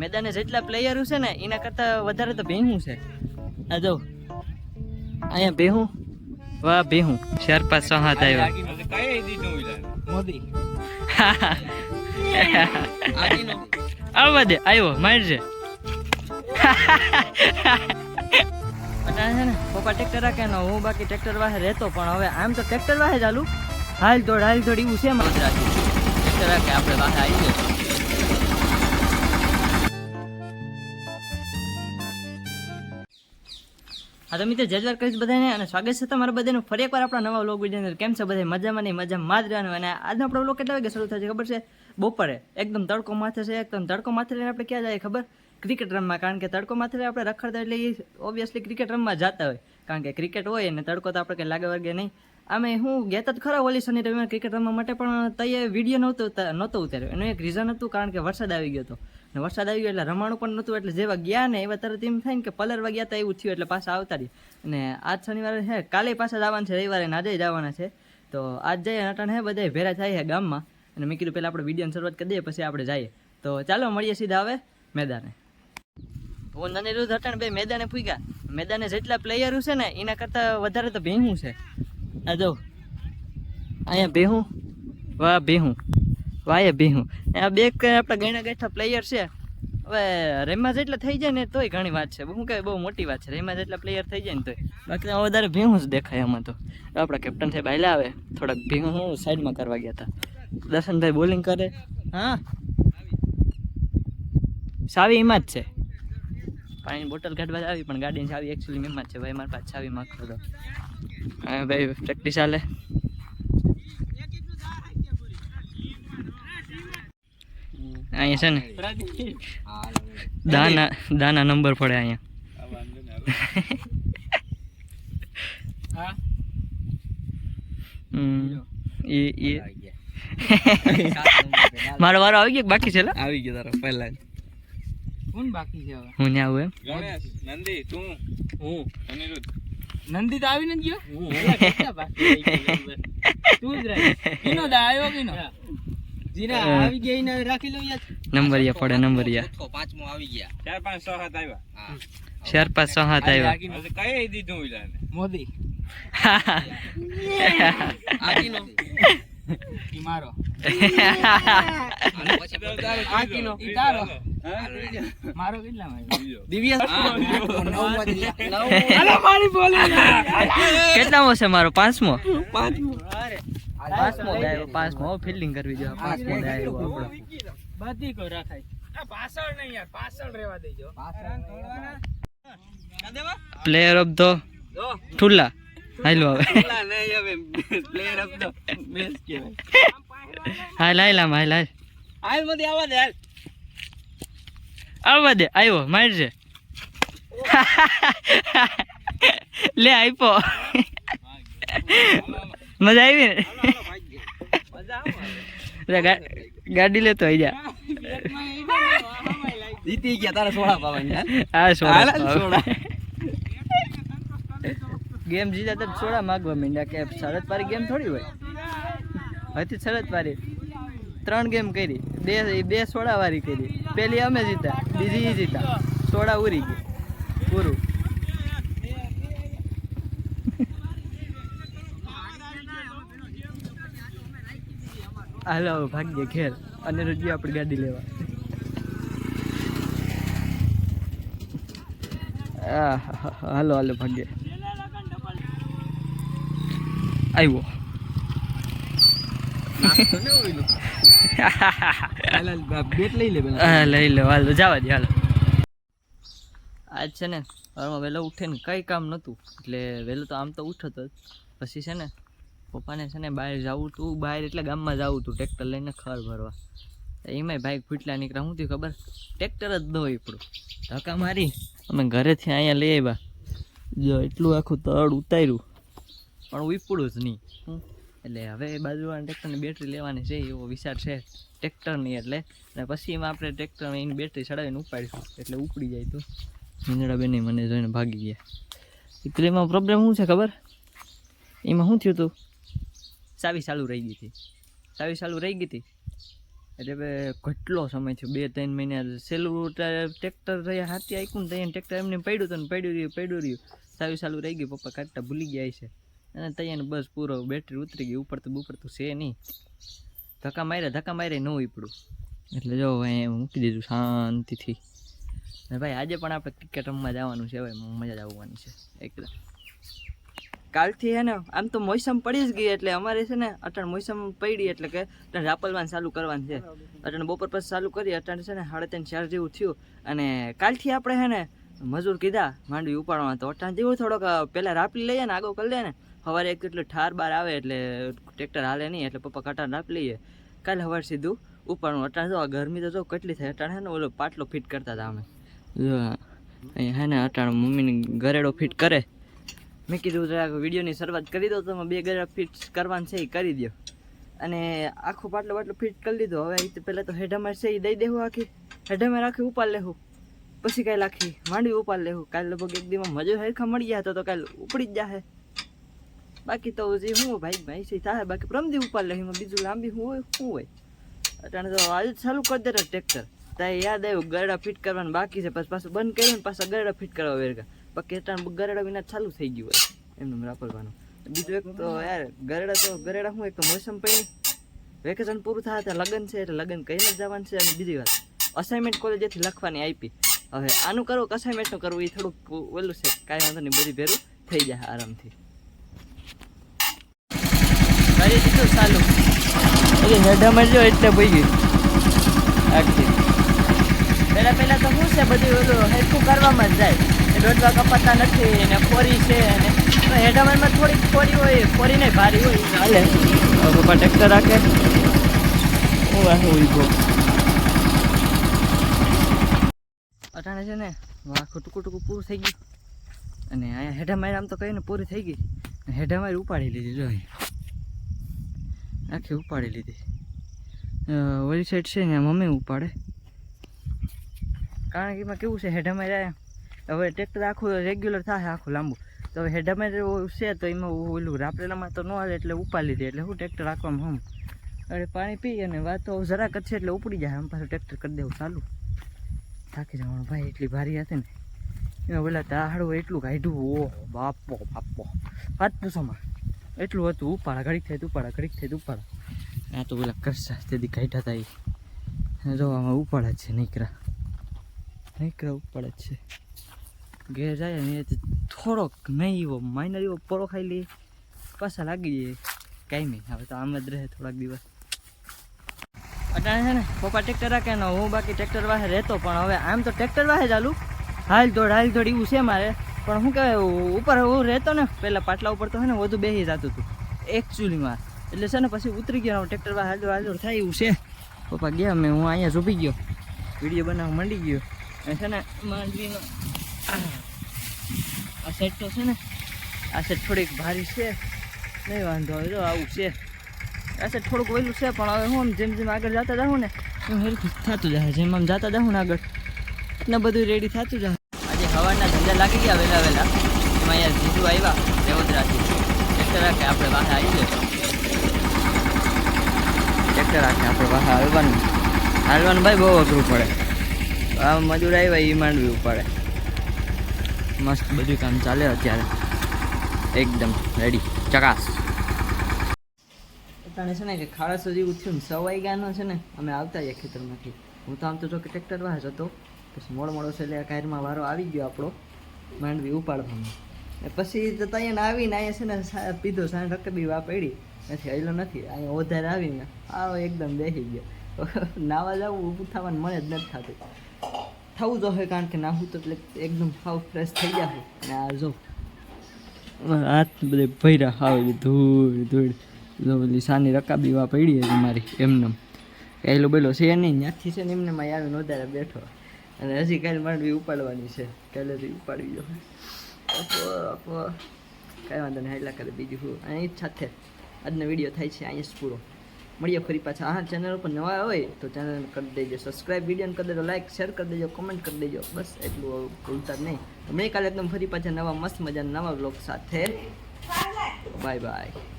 મેદાને જેટલા પ્લેયરો છે ને એના કરતાં વધારે તો ભેહું છે. આ જો અહીંયા ભેહું વાહ ભેહું. ચાર પાંચ છ હાથ આવ્યા મોદી. આવવા દે આવ્યો મારજે. છે ને પપ્પા ટ્રેક્ટર રાખે ને હું બાકી ટ્રેક્ટર વાહે રહેતો પણ હવે આમ તો ટ્રેક્ટર વાહે ચાલુ હાલ. દોડ હાલ દોડ એવું છે મારે. ટ્રેક્ટર રાખે આપણે વાહે આવી જશે હા, તો મિત્રો, જય દ્વારકાધીશ બધાને અને સ્વાગત છે તમારા બધાનું ફરી એકવાર આપણા નવા વ્લોગ વીડિયો કેમ છે બધા? મજામાં નહીં મજામાં જ રહેવાનું. અને આજનો આપણો વ્લોગ કેટલા વાગે શરૂ થશે ખબર છે? બપોરે. એકદમ તડકો માથે છે, એકદમ તડકો માથે લઈને આપણે ક્યાં જાય ખબર? ક્રિકેટ રમવા. કારણ કે તડકો માથે આપણે રખડતા એટલે એ ઓબ્વિયસલી ક્રિકેટ રમવા જતા હોય. કારણ કે ક્રિકેટ હોય અને તડકો તો આપણે કંઈ લાગે વર્ગે નહીં. અમે હું ગયા જ ખરા ઓલી શનિ રવિવાર ક્રિકેટ રમવા માટે પણ તૈયાર વીડિયો નહોતો નહોતો ઉતાર્યો. એનું એક રીઝન હતું કારણ કે વરસાદ આવી ગયો હતો. અને વરસાદ આવી ગયો એટલે રમાણું પણ નહોતું, એટલે જેવા ગયા ને એવા તરત એમ થાય ને કે પલરવા ગયા હતા એવું થયું, એટલે પાછા આવતા રહી અને આજ શનિવારે છે કાલે પાછા જવાના છે, રવિવારે ને આજે જવાના છે. તો આજ જઈએ અટાણે હે બધા ભેરા થાય છે ગામમાં. અને મેં કીધું પહેલાં આપણે વિડીયોની શરૂઆત કરી દઈએ, પછી આપણે જઈએ. તો ચાલો મળીએ સીધા હવે મેદાને. હું નનેરુદ અટણ બે મેદાને પૂગ્યા. મેદાને જેટલા પ્લેયરો છે ને, એના કરતાં વધારે તો ભેહું છે. આ જો, અહીંયા ભેહું, વાહ, ભેહું. વાય એ આ બે આપણા ગણા ગઠા પ્લેયર છે. હવે રેમા જેટલા થઈ જાય ને તોય ઘણી વાત છે. હું કહે બહુ મોટી વાત છે. રેમા જેટલા પ્લેયર થઈ જાય ને તોય. બાકી વધારે ભીહું જ દેખાય આમાં તો. આપણા કેપ્ટન સાહેબ હાલ્યા આવે. થોડાક ભીહું સાઈડમાં કરવા ગયા હતા. દર્શનભાઈ બોલિંગ કરે. હા? સાવી એમાં જ છે. પાણીની બોટલ કાઢવા આવી, પણ ગાડીની ચાવી એકચ્યુઅલી એમાં જ છે. ભાઈ, મારી પાસે ચાવી માગતો હતો. ભાઈ પ્રેક્ટિસ ચાલે અહીંયા છે ને? દાના દાના નંબર પડે અહીંયા. હમ. એ એ. મારો વારો આવી ગયો કે બાકી છે આવી ગયો તારો પહેલા કોણ બાકી છે હવે? હું ને આવું એમ. નંદી તું? હું. અનિરુદ્ધ. નંદી તો આવી નથી ગયો હું બાકી? તું જ રહી. કિનો દા આવ્યો કિનો? જીરા આવી ગયા એને રાખી લો યાર. નંબરિયા પડે નંબરિયા. પાંચમો આવી ગયા. ચાર પાંચ છ હાથ આવ્યા. ચાર પાંચ છ હાથ આવ્યા. કઈ દીધું ઈલાને? મોદી. મારો. આ કિલો ઈ તારો. મારો કેટલા હાલો મારી બોલે કેટલામો છે મારો? પાંચમો? પાંચમો. પાંચમો ગાયો પાંચમો ફિલ્ડિંગ કરવી જોઈએ પાંચમો ગાયો આપણો બધી કો રાખાય આ પાછળ નહીં યાર પાછળ રહેવા દેજો. પ્લેયર ઓફ ધ ઠુલ્લા. હાલો હવે. નહીં હવે. પ્લેયર ઓફ ધ મેચ કહેવાય. હાલ હાલ આમ હાલ હાલ. હાલ મોદી આવા દે હાલ. આવા દે આવ્યો મારજે. લે આપ્યો મજા આવી ને? લે, ગાડી લેતો આઈ જા. જીતી ગયા તારા સોળા પાવા આ સોળા ગેમ જીતા તો સોળા માગવા માંડ્યા કે શરદ પારી ગેમ થોડી હોય? હતી શરદ પારી ત્રણ ગેમ કરી. બે બે સોડા વાળી કરી. પેલી અમે જીતા બીજી જીતા. સોળા ઉરી ગઈ પૂરું. હાલો ભાગ્ય ઘેર અને રજી આપણે ગાડી લેવા. હાલો હાલો ભાગ્ય. આવ્યો લઈ લે હાલો જવા દે હાલો. આજ છે ને સવારમાં વહેલો ઉઠીને કંઈ કામ નહોતું. એટલે વહેલો તો આમ તો ઉઠતો જ. પછી છે ને પપ્પાને છે ને બહાર જવું તું, બહાર એટલે ગામમાં જવું તું ટ્રેક્ટર લઈને ખર ભરવા. એમાંય ભાઈ ફૂટલા નીકળ્યા. શું થયું ખબર? ટ્રેક્ટર જ દોય પડું ધક્કા મારી, અમે ઘરેથી અહીંયા લઈ આવ્યા. જો એટલું આખું તળ ઉતાર્યું. પણ ઉપડું જ નહીં. હું, એટલે હવે બાજુવાળા ટ્રેક્ટરની બેટરી લેવાની છે, એવો વિચાર છે ટ્રેક્ટરની એટલે. અને પછી એમાં આપણે ટ્રેક્ટર એની બેટરી ચડાવીને ઉપાડીશું. એટલે ઉપડી જાય તો. મીંદડા બેને મને જોઈને ભાગી ગયા. એટલે એમાં પ્રોબ્લેમ શું છે ખબર? એમાં શું થયું હતું ચાવી ચાલુ રહી ગઈ હતી. સાવી ચાલુ રહી ગઈ હતી? એટલે હવે કેટલો સમય થયો? બે, ત્રણ મહિના સેલું ટ્રેક્ટર રહ્યા હાથી આઈકું ને ત્યાં ટ્રેક્ટર એમને પડ્યું હતું ને પડ્યું રહ્યું પડ્યું રહ્યું. સારું સાલું રહી ગયું પપ્પા કાઢતા ભૂલી ગયા છે અને ત્યાં બસ પૂરો બેટરી ઉતરી ગઈ, ઉપર તો ઉપર તો છે નહીં. ધક્કા માર્યા ધક્કા માર્યા, ન ઉપડું એટલે જો અહીંયા મૂકી દીધું શાંતિથી. ભાઈ, આજે પણ આપણે ક્રિકેટ રમવા જવાનું છે ભાઈ મજા જ આવવાની છે. એકદમ કાલથી હે ને, આમ તો મોસમ પડી જ ગઈ એટલે અમારે છે ને, અટાણ મોસમ પડી એટલે કે અટાણ રાપલવાનું ચાલુ કરવાનું છે. અટાણ બપોર પછી ચાલુ કરી અટાણ છે ને સાડા ત્રણ, ચાર જેવું થયું. અને કાલથી આપણે હે ને, મજૂર કીધા, માંડવી ઉપાડવા તો અટાણ જેવું થોડોક પહેલાં રાપલી લઈએ ને આગળ કરી લઈએ ને. સવારે એક એટલું ઠાર બાર આવે એટલે ટ્રેક્ટર હાલે નહીં, એટલે પપ્પા કટાર રાપી લઈએ. કાલે સવાર સીધું ઉપાડવું અટાણ જો આ ગરમી તો જો કેટલી થાય. અટાણ હે ને, ઓલો પાટલો ફિટ કરતા હતા અમે. હે ને, અટાણ મમ્મીને ગરેડો ફિટ કરે. મેં કીધું જરાક વિડીયોની શરૂઆત કરી દો તમે બે ગરેડા ફિટ કરવાનું છે એ કરી દો અને આખો પાટલો પાટલો ફિટ કરી દીધો. હવે એ પહેલાં તો હેઢામાં છે એ દઈ દેવું આખી. હેઢામાં રાખી, ઉપાડ લેવું પછી કાંઈ લાખી, માંડવી ઉપાડ લેવું કાલે લગભગ એક દીમાં મજો હેરખા મળી તો તો કાલે ઉપડી જ જાહે. બાકી તો જે હું ભાઈ ભાઈ છે થાય બાકી પ્રમદી ઉપાડ લે, એમાં બીજું લાંબી હું હોય શું હોય. અટાણે તો આજે ચાલુ કરી દે ટ્રેક્ટર ત્યાં યાદ આવ્યું, ગરડા ફિટ કરવાનું બાકી છે. પછી પાછું બંધ કર્યું ને પાછા ગરડા ફિટ કરવા વેરગા બાકી અટાણે ગરડા વિના ચાલુ થઈ ગયું હોય. એમનું રાપરવાનું બીજું એક તો યાર, ગરડા તો, ગરડા હું એક મોસમ પડી. વેકેશન પૂરું થાય ત્યાં લગ્ન છે, એટલે લગ્ન કહીને જવાનું છે. અને બીજી વાત અસાઇનમેન્ટ કોલેજેથી લખવાની આપી. હવે આનું કરવું કે અસાઇનમેન્ટનું કરવું એ થોડુંક ઓલું છે, કાંઈ વાંધો નહીં, બધી ભેરું થઈ જાય આરામથી. કરી દીધું ચાલુ. એટલે હેડામાં જો એટલે ભઈ ગયું. આખી. પહેલાં પહેલાં તો શું છે, બધું ઓલું હેરખું કરવામાં જ જાય. એ રોટવા કપાતા નથી ને ફોરી છે ને તો હેડામાં થોડીક ફોરી હોય ફોરી નહીં ભારી હોય ચાલે પપ્પા ટ્રેક્ટર રાખે. અટાણે છે ને આખું ટૂંકું ટૂંકું પૂરું થઈ ગયું. અને અહીંયા હેઢા મારી આમ તો કહીને પૂરી થઈ ગઈ. હેઢા મારી ઉપાડી લીધી, જો આખી ઉપાડી લીધી. ઓલી સાઈડ છે ને, મમ્મી ઉપાડે. કારણ કે એમાં કેવું છે હેઢા રહ્યા હવે ટ્રેક્ટર આખું રેગ્યુલર થાય આખું લાંબુ. તો હવે હેઠામાં છે તો એમાં ઓલું રાપરેલામાં તો ન હાલે એટલે ઉપાડી લીધી એટલે હું ટ્રેક્ટર રાખવામાં હમ. અરે પાણી પી અને વાતો જરાક જ છે એટલે ઉપડી જાય. આમ પાછું ટ્રેક્ટર કરી દેવું ચાલુ. થાકી જવાનું ભાઈ, એટલી ભારી હતી ને. એમાં પેલા તાહાડું એટલું કાઢ્યું. ઓ બાપો બાપો. વાત પૂછોમાં એટલું હતું ઉપાડા, ઘડીક થાય ઉપાડા, ઘડીક થાય ઉપાડા. આ તો પેલા કરશા તેથી કાઢ્યા હતા એ. જો આમાં ઉપાડા છે નીકળા નીકળા ઉપાડા છે. ઘેર જાય ને થોડોક નહીં એવો માઇનર એવો પોરો ખાઈ લઈએ, પાછા લાગી જઈએ કાંઈ નહીં. હવે તો આમ જ રહે થોડાક દિવસ. અટાણે છે ને, પપ્પા ટ્રેક્ટર રાખે ને હું બાકી ટ્રેક્ટર વાહે રહેતો, પણ હવે આમ તો ટ્રેક્ટર વાહે ચાલુ. હાલ દોડ હાલ દોડ, એવું છે મારે. પણ શું કહેવાય ઉપર હું રહેતો ને પહેલાં પાટલા ઉપર તો છે ને વધુ બેસી જતું હતું એકચ્યુઅલીમાં એટલે છે ને પછી ઉતરી ગયો ટ્રેક્ટર વાહે હાલ દોડ હાલ દોડ થાય એવું છે. પપ્પા ગયા મેં હું અહીંયા ઝૂપી ગયો. વીડિયો બનાવવા માંડી ગયો. અને છે ને, માંડવીનો સેટ તો છે ને, આ સેટ થોડીક ભારી છે. નહીં વાંધો આવે જો આવું છે. આ સેટ થોડુંક વહેલું છે, પણ હવે હું જેમ જેમ આગળ જતા જાઉં ને, એમ હેરખું થતું જાય જેમ આમ જતા જાઉં ને આગળ, ને બધું રેડી થતું જાય. આજે હવાના ધંધા લાગી ગયા વહેલા વહેલા. એમાં યાર જીજુ આવ્યા દેવદરાથી ટ્રેક્ટર રાખે આપણે વાહે આવી જાય ટ્રેક્ટર રાખે આપણે વાહે આવવાનું હાલવાનું ભાઈ બહુ અઘરું પડે. આ મજૂર આવ્યા એ માંડવી ઉપાડે મસ્ત બધું કામ ચાલે અત્યારે. એકદમ રેડી ચકાસ. અત્યારે છે ને કે ખાડા સુધી ઉઠ્યું ને સવાઈ ગાનો છે ને, અમે આવતા જઈએ ખેતરમાંથી. હું તો આમ તો જો કે ટ્રેક્ટર વાહ હતો. પછી મોડો મોડો છે એટલે આ કારમાં વારો આવી ગયો આપણો. માંડવી ઉપાડવાનો ને પછી જતા અહીંયા આવીને અહીંયા છે ને પીધો સાંજ રકબી વા પડી. નથી હૈલો નથી. અહીંયા વધારે આવીને આવો એકદમ બેસી ગયો. નાવા જવું ઉઠાવવાનું મને જ નથી થતું. થવું જોઈએ કારણ કે નાહું તો એટલે એકદમ હાવ ફ્રેશ થઈ જાય અને આ જો હાથ બધે ભર્યા, હાવ ધૂળ ધૂળ. જો બધી સાની રકાબી વા પડી હતી મારી, એમનેમ. પહેલો બેલો છે નહીં, ત્યાંથી છે ને એમને માં આવી નોંધારે બેઠો. અને હજી કાલે માંડવી ઉપાડવાની છે કાલેથી ઉપાડવી જો કાંઈ વાંધો નહીં હાઈલા કરે બીજું શું. અહીં સાથે આજનો વીડિયો થાય છે, અહીંયા જ પૂરો. મળીએ ફરી પાછા. આ ચેનલ ઉપર નવા હોય તો ચેનલ કરી દેજો. સબસ્ક્રાઈબ વીડિયો કરી દેજો. લાઇક શેર કરી દેજો. કમેન્ટ કરી દેજો. બસ એટલું ભૂલતા જ નહીં. તો મેં કાલે એકદમ ફરી પાછા નવા મસ્ત મજાના નવા બ્લોગ સાથે. Bye bye